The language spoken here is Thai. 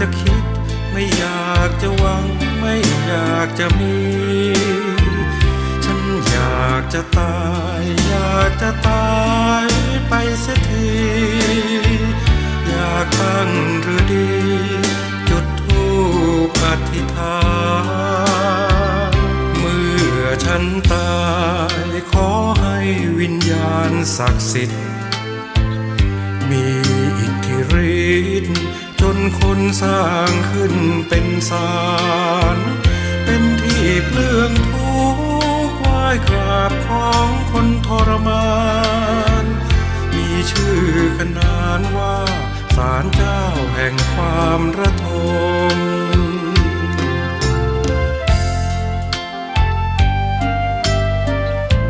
จะคิด ไม่อยากจะหวัง ไม่อยากจะมี ฉันอยากจะตาย อยากจะตายไปเสียที อยากตั้งหรือดี จุดทูปอธิษฐานเมื่อฉันตาย ขอให้วิญญาณศักดิ์สิทธิ์ คนสร้างขึ้นเป็นศาลเป็นที่เปลืองทุกข์ไหว้กราบของคนทรมาน มีชื่อขนานว่าศาลเจ้าแห่งความระทม